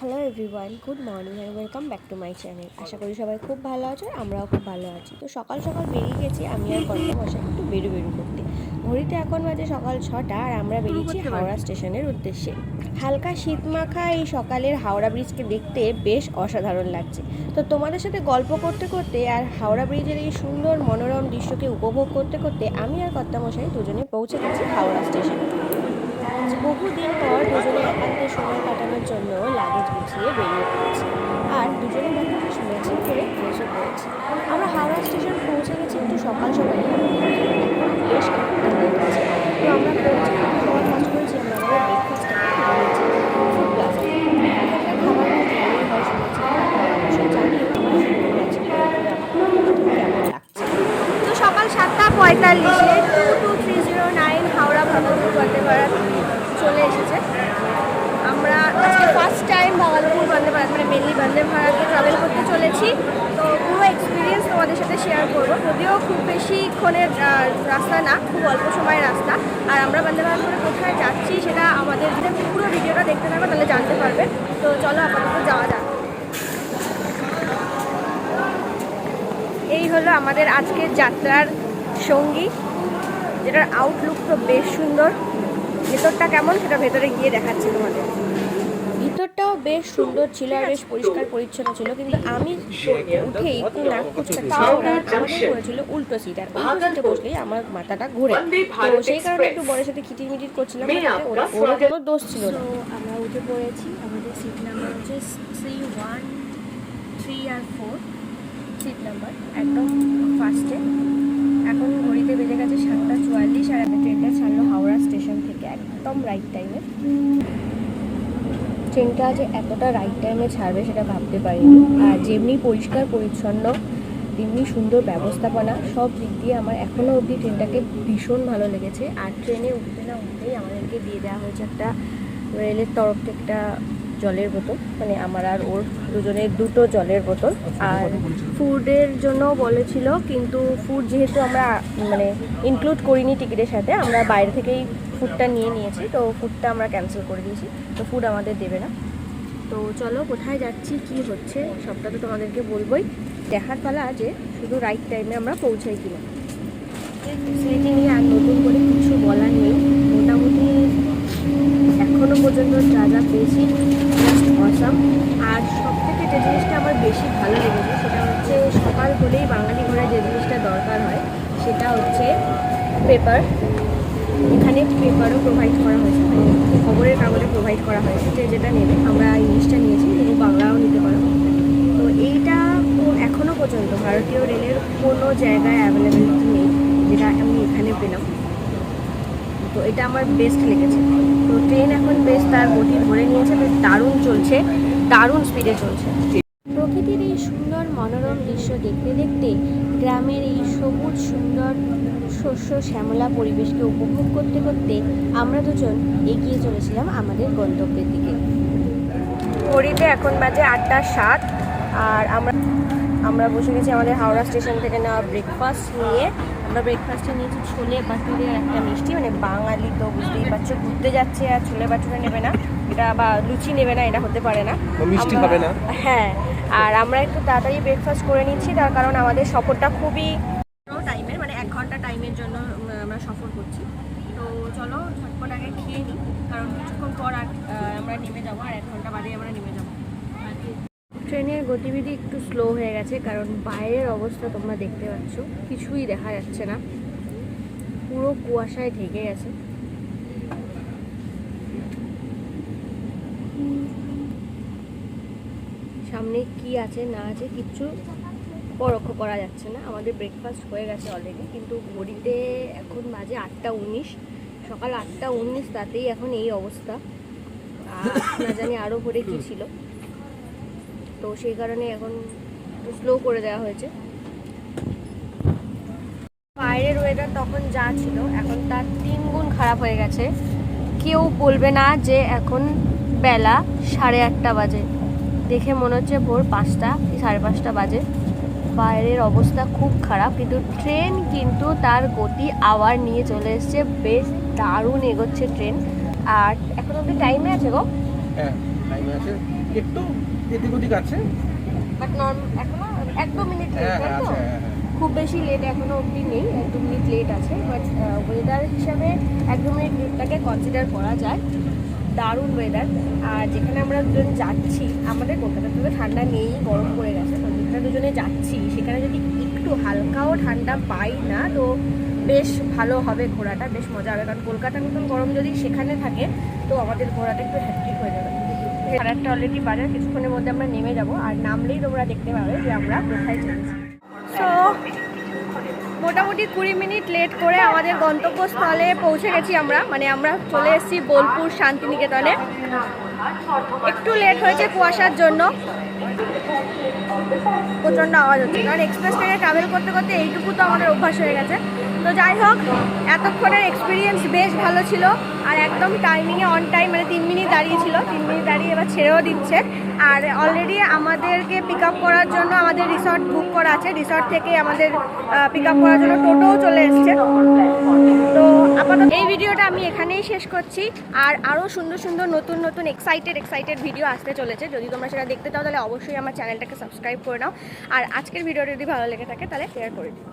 Hello everyone good morning and welcome back to my channel আশা করি সবাই খুব ভালো আছে আমরাও খুব ভালো আছি। তো সকাল সকাল বেরিয়ে গেছি আমি আর কর্তা মশাই একটু বেরু বেরু করতে। ঘড়িতে এখন বাজে সকাল ছটা আর আমরা বেরিয়েছি হাওড়া স্টেশনের উদ্দেশ্যে। হালকা শীত মাখা এই সকালের হাওড়া ব্রিজকে দেখতে বেশ অসাধারণ লাগছে। তো তোমাদের সাথে গল্প করতে করতে আর হাওড়া ব্রিজের এই সুন্দর মনোরম দৃশ্যকে উপভোগ করতে করতে আমি আর কর্তা মশাই দুজনে পৌঁছে গেছি হাওড়া স্টেশনে বহুদিন পর দুজনে একান্তে সময় কাটানোর জন্য লাগেজ গুছিয়ে বেরিয়ে পড়েছে। আর দুজনে মেনলি বন্দে ভারতে ট্রাভেল করতে চলেছি। তো পুরো এক্সপিরিয়েন্স তোমাদের সাথে শেয়ার করব। যদিও খুব বেশিক্ষণের রাস্তা না, খুব অল্প সময়ের রাস্তা। আর আমরা বন্দে ভারত করে কোথায় যাচ্ছি সেটা আমাদের পুরো ভিডিওটা দেখতে থাকবে তাহলে জানতে পারবে। তো চলো আপাতত যাওয়া যাক। এই হলো আমাদের আজকের যাত্রার সঙ্গী, যেটার আউটলুক তো বেশ সুন্দর। ভেতরটা কেমন সেটা ভেতরে গিয়ে দেখাচ্ছি তোমাদের। ভিতরটাও বেশ সুন্দর ছিল আর বেশ পরিষ্কার পরিচ্ছন্ন ছিল কিন্তু আমি উঠেই একটু নাক কুচকাচ্ছিল আর আমাদের করেছিল উল্টো সিট আর উল্টো সিটে বসলেই আমার মাথাটা ঘুরে। তো সেই কারণে একটু বড়ের সাথে খিটির মিটির করছিলাম ওরা কোনো দোষ ছিল না। আমরা উঠে পড়েছি আমাদের সিট নাম্বার হচ্ছে থ্রি ওয়ান থ্রি আর ফোর সিট নাম্বার একদম ফার্স্টে এখন ঘড়িতে বেজে গেছে সাতটা চুয়াল্লিশ আর একটা ট্রেনটা ছাড়লো হাওড়া স্টেশন থেকে একদম রাইট টাইমে ট্রেনটা যে এতটা রাইট টাইমে ছাড়বে সেটা ভাবতে পারিনি। আর যেমনি পরিষ্কার, পরিচ্ছন্ন, তেমনি সুন্দর ব্যবস্থাপনা, সব দিক দিয়ে আমার এখনও অবধি ট্রেনটাকে ভীষণ ভালো লেগেছে। আর ট্রেনে উঠতে না উঠতেই আমাদেরকে দিয়ে দেওয়া হয়েছে একটা রেলের তরফ থেকে একটা জলের বোতল মানে আমার আর ওর দুজনের দুটো জলের বোতল। আর ফুডের জন্য বলেছিল, কিন্তু ফুড যেহেতু আমরা মানে ইনক্লুড করিনি টিকিটের সাথে, আমরা বাইরে থেকেই ফুডটা নিয়ে নিয়েছি, তো ফুডটা আমরা ক্যান্সেল করে দিয়েছি, তো ফুড আমাদের দেবে না। তো চলো, কোথায় যাচ্ছি, কি হচ্ছে, সবটা তো তোমাদেরকে বলবোই। দেখার পালা যে শুধু রাইট টাইমে আমরা পৌঁছাই কিনা। স্মৃতি নিয়ে আর নতুন করে কিছু বলার নেই। এখনও পর্যন্ত যা যা পেয়েছি জাস্ট অসাম আর সব থেকে যে জিনিসটা আমার বেশি ভালো লেগেছে, সেটা হচ্ছে সকাল হলেই বাঙালি ঘরে যে জিনিসটা দরকার হয়, সেটা হচ্ছে পেপার এখানে পেপারও প্রোভাইড করা হয়েছে মানে খবরের কাগজে প্রোভাইড করা হয়েছে, যে যেটা নেবে, আমরা ইংলিশটা নিয়েছি, তুমি বাংলাও নিতে পারো। তো এইটা কো- এখনও পর্যন্ত, ভারতীয় রেলের কোনো জায়গায় অ্যাভেলেবেলিটি নেই, যেটা আমি এখানে পেলাম। তো এটা আমার বেস্ট লেগেছে। তো ট্রেন এখন বেশ তার গতি ধরে নিয়েছে বেশ দারুণ চলছে দারুণ স্পিডে চলছে। প্রকৃতির এই সুন্দর মনোরম দৃশ্য দেখতে দেখতে গ্রামের এই সবুজ সুন্দর শস্য শ্যামলা পরিবেশকে উপভোগ করতে করতে আমরা দুজন এগিয়ে চলেছিলাম আমাদের গন্তব্যের দিকে। ঘড়িতে এখন বাজে আটটা সাত আর আমরা আমরা বসে গেছি আমাদের হাওড়া স্টেশন থেকে নেওয়া ব্রেকফাস্ট নিয়ে। আমরা ব্রেকফাস্টে নিয়েছি ছোলে বাটুরের একটা মিষ্টি মানে বাঙালি তো বুঝতেই পারছ ঘুরতে যাচ্ছে আর ছোলে বাটুরে নেবে না। এটা বা লুচি নেবে না এটা হতে পারে না। মিষ্টি খাবে না। হ্যাঁ আর আমরা একটু তাড়াতাড়ি ব্রেকফাস্ট করে নিচ্ছি তার কারণ আমাদের সফরটা খুবই টাইমের মানে এক ঘণ্টা টাইমের জন্য আমরা সফর করছি। তো চলো ঝটপট আগে খেয়ে নিই কারণ কিছুক্ষণ পর আর আমরা নেমে যাব আর এক ঘণ্টা বাদে আমরা নেমে যাব। ট্রেনের গতিবিধি একটু স্লো হয়ে গেছে, কারণ বাইরের অবস্থা তোমরা দেখতে পাচ্ছ, কিছুই দেখা যাচ্ছে না। পুরো কুয়াশায় ঢেকে গেছে। সামনে কি আছে, না আছে, কিচ্ছু পরোক্ষ করা যাচ্ছে না। আমাদের ব্রেকফাস্ট হয়ে গেছে অলরেডি কিন্তু ঘড়িতে এখন বাজে আটটা উনিশ। সকাল আটটা উনিশ, তাতেই এখন এই অবস্থা। আর না জানি আরও ভোরে কী ছিল। তো সেই কারণে এখন একটু স্লো করে দেওয়া হয়েছে। বাইরের ওয়েদার তখন যা ছিল, এখন তার তিন গুণ খারাপ হয়ে গেছে। কেউ বলবে না যে এখন বেলা সাড়ে আটটা বাজে। দেখে মনে হচ্ছে ভোর পাঁচটা কি সাড়ে পাঁচটা বাজে। বাইরের অবস্থা খুব খারাপ, কিন্তু ট্রেন কিন্তু তার গতি আবার নিয়ে চলে এসছে। বেশ দারুণ এগোচ্ছে ট্রেন আর এখন অব্দি টাইমে আছে গো? হ্যাঁ টাইম আছে। একটু এদিক ওদিক আছে। বাট নর্ম এখনও এক দু মিনিট লেট হ্যাঁ তাই তো? হ্যাঁ, হ্যাঁ। খুব বেশি লেট এখনও অবধি নেই এক দু মিনিট লেট আছে বাট ওয়েদার হিসাবে এক দু মিনিট লেটটাকে কনসিডার করা যায়। দারুণ ওয়েদার আর যেখানে আমরা দুজন যাচ্ছি আমাদের কলকাতাতে তো ঠান্ডা নেই গরম পড়ে গেছে তো যেখানে দুজনে যাচ্ছি। সেখানে যদি একটু হালকাও ঠান্ডা পাই না তো বেশ ভালো হবে ঘোরাটা বেশ মজা হবে। কারণ কলকাতার মতন গরম যদি সেখানে থাকে তো আমাদের ঘোরাটা একটু হ্যাট্রিক হয়ে যাবে। সাড়ে আটটা অলরেডি বাজে, কিছুক্ষণের মধ্যে আমরা নেমে যাব। আর নামলেই তোমরা দেখতে পাবে যে আমরা কোথায় চলেছি। সো মোটামুটি কুড়ি মিনিট লেট করে আমাদের গন্তব্যস্থলে পৌঁছে গেছি আমরা। মানে আমরা চলে এসেছি বোলপুর শান্তিনিকেতনে। একটু লেট হয়েছে কুয়াশার জন্য। প্রচণ্ড আওয়াজ হচ্ছে। কারণ এক্সপ্রেস ট্রেনে ট্রাভেল করতে করতে এইটুকু তো আমাদের অভ্যাস হয়ে গেছে। তো যাই হোক, এতক্ষণের এক্সপিরিয়েন্স বেশ ভালো ছিল। আর একদম টাইমিংয়ে অন টাইম মানে তিন মিনিট দাঁড়িয়েছিল তিন মিনিট এবার ছেড়েও দিচ্ছে। আর অলরেডি আমাদেরকে পিক আপ করার জন্য আমাদের রিসর্ট বুক করা আছে। রিসর্ট থেকে আমাদের পিক আপ করার জন্য টোটোও চলে এসছে। তো আপাতত এই ভিডিওটা আমি এখানেই শেষ করছি। আর আরও সুন্দর সুন্দর নতুন নতুন এক্সাইটেড এক্সাইটেড ভিডিও আসতে চলেছে। যদি তোমরা সেটা দেখতে চাও, তাহলে অবশ্যই আমার চ্যানেলটাকে সাবস্ক্রাইব করে নাও। আর আজকের ভিডিওটা যদি ভালো লেগে থাকে, তাহলে শেয়ার করে দিও।